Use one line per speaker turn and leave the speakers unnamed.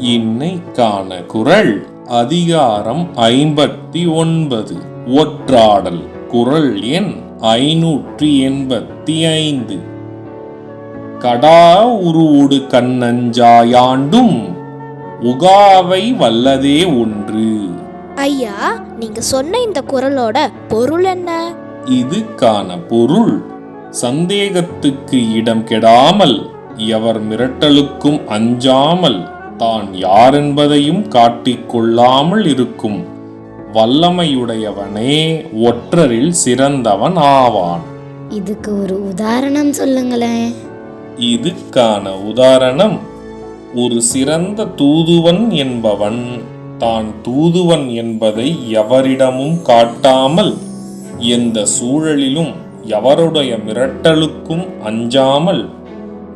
இன்னைக்கான குரல் அதிகாரம் ஐம்பத்தி ஒன்பது. ஒற்றாடல். குரல் எண் ஐநூற்றி எண்பத்தி ஐந்து. கடா உருவுடு கண்ணஞ்சாயாண்டும் உகாவை வல்லதே ஒன்று.
ஐயா நீங்க சொன்ன இந்த குரலோட பொருள் என்ன?
இதுக்கான பொருள் சந்தேகத்துக்கு இடம் கெடாமல் எவர் மிரட்டலுக்கும் அஞ்சாமல் தான் யாரென்பதையும் காட்டிக் கொள்ளாமல் இருக்கும். வல்லமையுடையவனே ஒற்றரில் சிறந்தவன் ஆவான்.
இதுக்கு ஒரு உதாரணம் சொல்லுங்களேன்.
இதுக்கான உதாரணம் ஒரு சிறந்த தூதுவன் என்பவன். தான் தூதுவன் என்பதை எவரிடமும் காட்டாமல் எந்த சூழலிலும் எவருடைய மிரட்டலுக்கும் அஞ்சாமல்